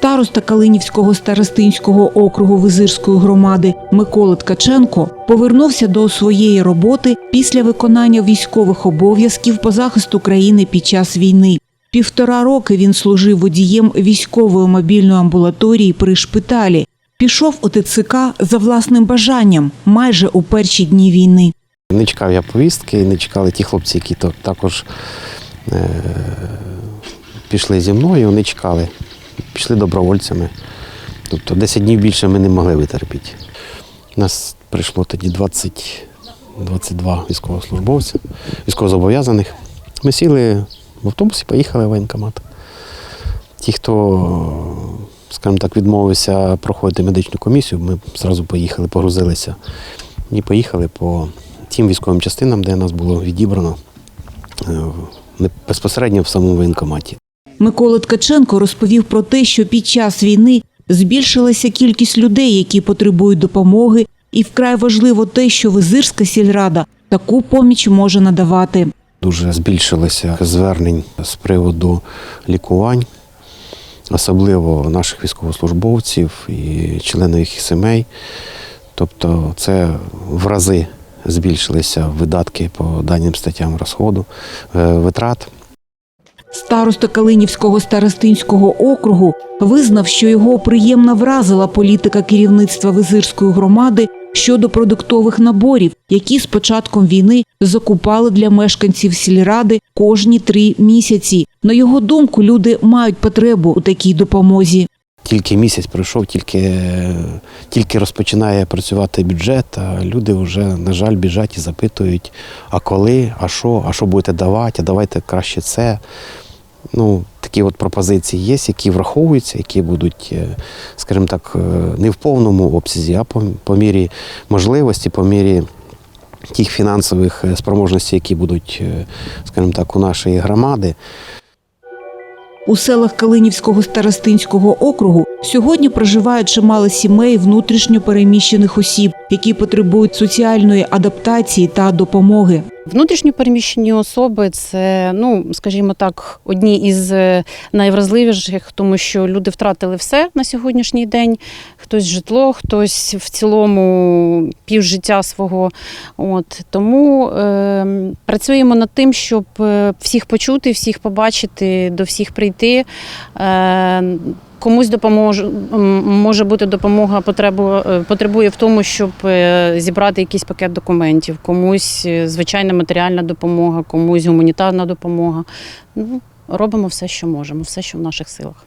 Староста Калинівського старостинського округу Визирської громади Микола Ткаченко повернувся до своєї роботи після виконання військових обов'язків по захисту країни під час війни. Півтора роки він служив водієм військової мобільної амбулаторії при шпиталі. Пішов у ТЦК за власним бажанням майже у перші дні війни. Не чекав я повістки, не чекали ті хлопці, які також е, пішли зі мною, вони чекали, пішли добровольцями. Тобто 10 днів більше ми не могли витерпіти. Нас прийшло тоді 20, 22 військовослужбовця, військовозобов'язаних. Ми сіли в автобус і поїхали в воєнкомат. Ті, хто, скажімо так, відмовився проходити медичну комісію, ми одразу поїхали, погрузилися і поїхали по тим військовим частинам, де нас було відібрано е, безпосередньо в самому воєнкоматі. Микола Ткаченко розповів про те, що під час війни збільшилася кількість людей, які потребують допомоги, і вкрай важливо те, що Визирська сільрада таку поміч може надавати. Дуже збільшилося звернень з приводу лікувань, особливо наших військовослужбовців і членів їх сімей. Тобто це в рази збільшилися видатки по даним статтям розходу, е, витрат. Староста Калинівського старостинського округу визнав, що його приємно вразила політика керівництва Визирської громади щодо продуктових наборів, які з початком війни закупали для мешканців сільради кожні три місяці. На його думку, люди мають потребу у такій допомозі. Тільки місяць пройшов, тільки, тільки розпочинає працювати бюджет, а люди вже, на жаль, біжать і запитують, а коли, а що, а що будете давати, а давайте краще це. Ну, такі от пропозиції є, які враховуються, які будуть, е, скажімо так, е, не в повному обсязі, а по, по мірі можливості, по мірі тих фінансових е, спроможностей, які будуть, скажімо так, у нашої громади. У селах Калинівського старостинського округу сьогодні проживає чимало сімей внутрішньо переміщених осіб, які потребують соціальної адаптації та допомоги. Внутрішньо переміщені особи це, ну скажімо так, одні із е, найвразливіших, тому що люди втратили все на сьогоднішній день. Хтось житло, хтось в цілому півжиття свого. От тому е, працюємо над тим, щоб е, всіх почути, всіх побачити, до всіх прийти. Е, Комусь допоможе може бути допомога потребу е, потребує в тому, щоб е, зібрати якийсь пакет документів, комусь е, звичайна матеріальна допомога, комусь гуманітарна допомога. Ну, робимо все, що можемо, все, що в наших силах.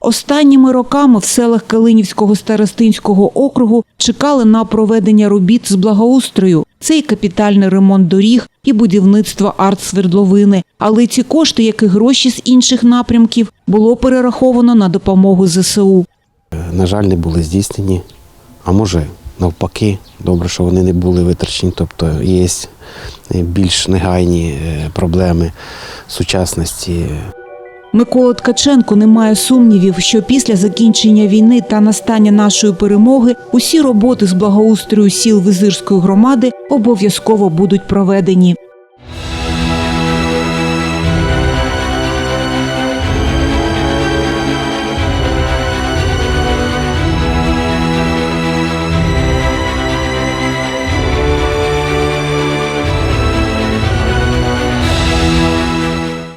Останніми роками в селах Калинівського старостинського округу чекали на проведення робіт з благоустрою. Це і капітальний ремонт доріг, і будівництво артсвердловини. Але ці кошти, як і гроші з інших напрямків, було перераховано на допомогу ЗСУ. Е, на жаль, не були здійснені. А може, навпаки, добре, що вони не були витрачені. Тобто є більш негайні е, проблеми сучасності. Микола Ткаченко не має сумнівів, що після закінчення війни та настання нашої перемоги усі роботи з благоустрою сіл Визирської громади обов'язково будуть проведені.